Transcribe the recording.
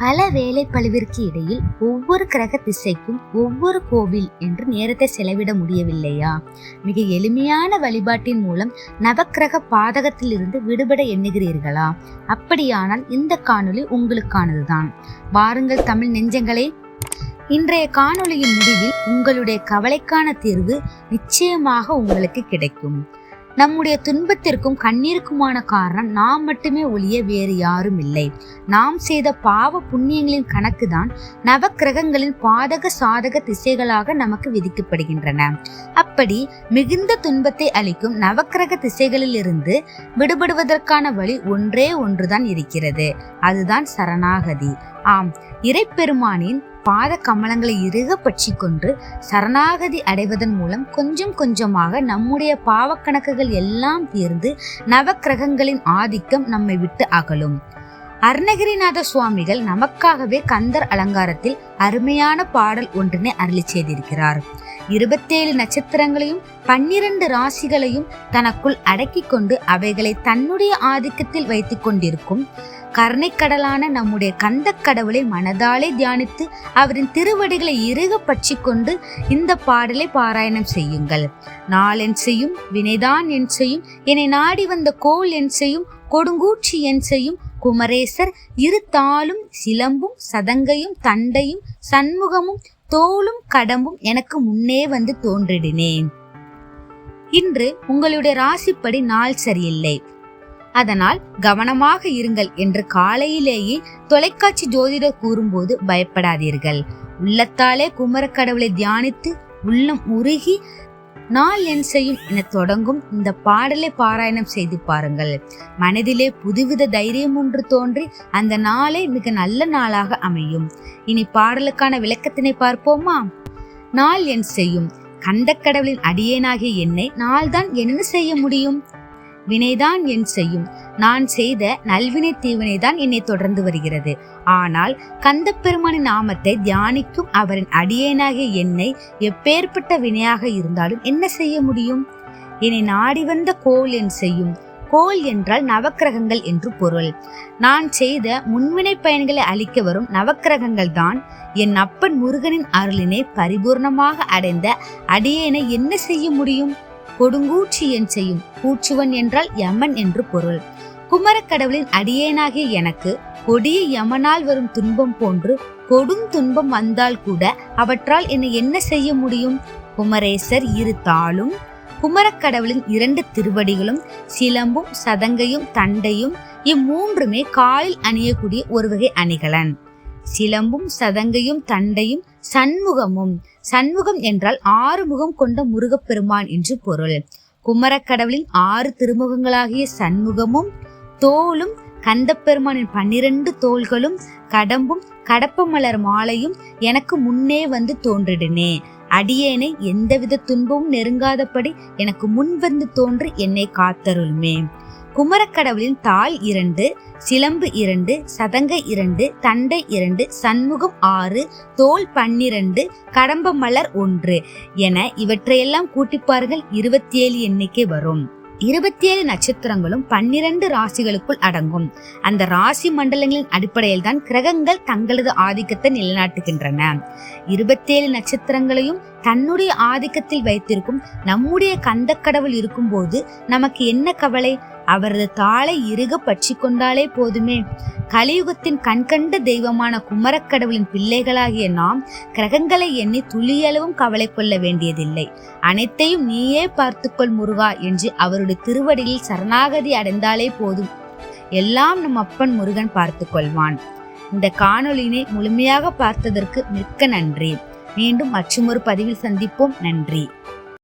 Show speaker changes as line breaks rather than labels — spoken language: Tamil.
பல வேலை பழுவிற்கு இடையில் ஒவ்வொரு கிரக திசைக்கும் ஒவ்வொரு கோவில் என்று நேரத்தை செலவிட முடியவில்லையா? மிக எளிமையான வழிபாட்டின் மூலம் நவக்கிரக பாதகத்திலிருந்து விடுபட எண்ணுகிறீர்களா? அப்படியானால் இந்த காணொளி உங்களுக்கானதுதான். வாருங்கள் தமிழ் நெஞ்சங்களே. இன்றைய காணொளியின் முடிவில் உங்களுடைய கவலைக்கான தீர்வு நிச்சயமாக உங்களுக்கு கிடைக்கும். நம்முடைய துன்பத்திற்கும் கண்ணீருக்குமான காரணம் நாம் மட்டுமே ஒழிய வேறு யாரும் இல்லை. நாம் செய்த பாவ புண்ணியங்களின் கணக்கு தான் நவக்கிரகங்களின் பாதக சாதக திசைகளாக நமக்கு விதிக்கப்படுகின்றன. அப்படி மிகுந்த துன்பத்தை அளிக்கும் நவக்கிரக திசைகளிலிருந்து விடுபடுவதற்கான வழி ஒன்றே ஒன்றுதான் இருக்கிறது. அதுதான் சரணாகதி. ஆம் இறைப்பெருமானின் பாத கமலங்களை இறுக பற்றி கொண்டு சரணாகதி அடைவதன் மூலம் கொஞ்சம் கொஞ்சமாக நம்முடைய பாவக்கணக்குகள் எல்லாம் தீர்ந்து நவக்கிரகங்களின் ஆதிக்கம் நம்மை விட்டு அகலும். அருணகிரிநாத சுவாமிகள் நமக்காகவே கந்தர் அலங்காரத்தில் அருமையான பாடல் ஒன்றினை அருளி செய்திருக்கிறார். இருபத்தேழு நட்சத்திரங்களையும் பன்னிரண்டு ராசிகளையும் தனக்குள் அடக்கி கொண்டு அவைகளை தன்னுடைய ஆதிக்கத்தில் வைத்துக் கொண்டிருக்கும். கருணைக்கடலான நம்முடைய கந்த கடவுளை மனதாலே தியானித்து அவரின் திருவடிகளை இறுக பற்றி கொண்டு இந்த பாடலை பாராயணம் செய்யுங்கள். நாளென் செய்யும் வினைதான் என் செய்யும் என்னை நாடி வந்த கோல் என் செய்யும் கொடுங்கூச்சி என் செய்யும் குமரேசர் இரு தாளும் சிலம்பும் சதங்கையும் தண்டையும் சண்முகமும் தோளும் கடம்பும் எனக்கு முன்னே வந்து தோன்றிடினேன். இன்று உங்களுடைய ராசிப்படி நாள் சரியில்லை. அதனால் கவனமாக இருங்கள் என்று காலையிலேயே தொலைக்காட்சி ஜோதிடர் கூறும்போது பயப்படாதீர்கள். உள்ளத்தாலே குமரக்கடவுளை தியானித்து உள்ளம் உருகி நாள் என் செய்யும் என தொடங்கும் இந்த பாடலை பாராயணம் செய்து பாருங்கள். மனதிலே புதுவித தைரியம் ஒன்று தோன்றி அந்த நாளே மிக நல்ல நாளாக அமையும். இனி பாடலுக்கான விளக்கத்தினை பார்ப்போமா? நாள் என் செய்யும். கந்தக்கடவுளின் அடியேனாகிய என்னை நாள்தான் என்ன செய்ய முடியும்? வினைதான் என் செய்யும். நான் செய்த நல்வினை தீவினைதான் என்னை தொடர்ந்து வருகிறது. ஆனால் கந்த பெருமானின் நாமத்தை தியானிக்கும் அவரின் அடியேனாகிய என்னை எப்பேற்பட்ட வினையாக இருந்தாலும் என்ன செய்ய முடியும்? என்னை நாடி வந்த கோல் என் செய்யும். கோல் என்றால் நவக்கிரகங்கள் என்று பொருள். நான் செய்த முன்வினை பயன்களை அளிக்க வரும் நவக்கிரகங்கள் தான். என் அப்பன் முருகனின் அருளினை பரிபூர்ணமாக அடைந்த அடியேனை என்ன செய்ய முடியும்? கொடுங்கூற்றி என் செய்யும். கூச்சுவன் என்றால் யமன் என்று பொருள். குமரக்கடவுளின் அடியேனாகிய எனக்கு கொடிய யமனால் வரும் துன்பம் போன்று கொடும் துன்பம் வந்தால் கூட அவற்றால் என்னை என்ன செய்ய முடியும்? குமரேசர் இரு தாளும் குமரக்கடவுளின் இரண்டு திருவடிகளும் சிலம்பும் சதங்கையும் தண்டையும் இம்மூன்றுமே காலில் அணியக்கூடிய ஒரு வகை அணிகலன். சிலம்பும் சதங்கையும் தண்டையும் சண்முகமும். சண்முகம் என்றால் ஆறு முகம் கொண்ட முருகப்பெருமான் என்று பொருள். குமரக்கடவுளின் ஆறு திருமுகங்களாகிய சண்முகமும் தோலும் கந்தப்பெருமானின் பன்னிரண்டு தோள்களும் கடம்பும் கடப்ப மலர் மாலையும் எனக்கு முன்னே வந்து தோன்றிடுனே அடியேனை எந்தவித துன்பமும் நெருங்காதபடி எனக்கு முன் வந்து தோன்றி என்னை காத்தருள்மே. குமரக்கடவுளின் தாள் இரண்டு சிலம்பு இரண்டு சதங்கை இரண்டு தண்டை இரண்டு சண்முகம் ஆறு தோல் பன்னிரண்டு கடம்ப மலர் ஒன்று என இவற்றையெல்லாம் கூட்டிப்பார்கள் இருபத்தி ஏழு எண்ணிக்கை வரும். இருபத்தி ஏழு நட்சத்திரங்களும் பன்னிரண்டு ராசிகளுக்குள் அடங்கும். அந்த ராசி மண்டலங்களின் அடிப்படையில் தான் கிரகங்கள் தங்களது ஆதிக்கத்தை நிலைநாட்டுகின்றன. இருபத்தேழு நட்சத்திரங்களையும் தன்னுடைய ஆதிக்கத்தில் வைத்திருக்கும் நம்முடைய கந்தக்கடவுள் இருக்கும்போது நமக்கு என்ன கவலை? அவரது தாளை இறுக பற்றி கொண்டாலே போதுமே. கலியுகத்தின் கண்கண்ட தெய்வமான குமரக்கடவுளின் பிள்ளைகளாகிய நாம் கிரகங்களை எண்ணி துளியளவும் கவலை கொள்ள வேண்டியதில்லை. அனைத்தையும் நீயே பார்த்துக்கொள் முருகா என்று அவருடைய திருவடியில் சரணாகதி அடைந்தாலே போதும். எல்லாம் நம் அப்பன் முருகன் பார்த்து கொள்வான் இந்த காணொலியினை முழுமையாக பார்த்ததற்கு மிக்க நன்றி. மீண்டும் மற்றொரு பதிவில் சந்திப்போம். நன்றி.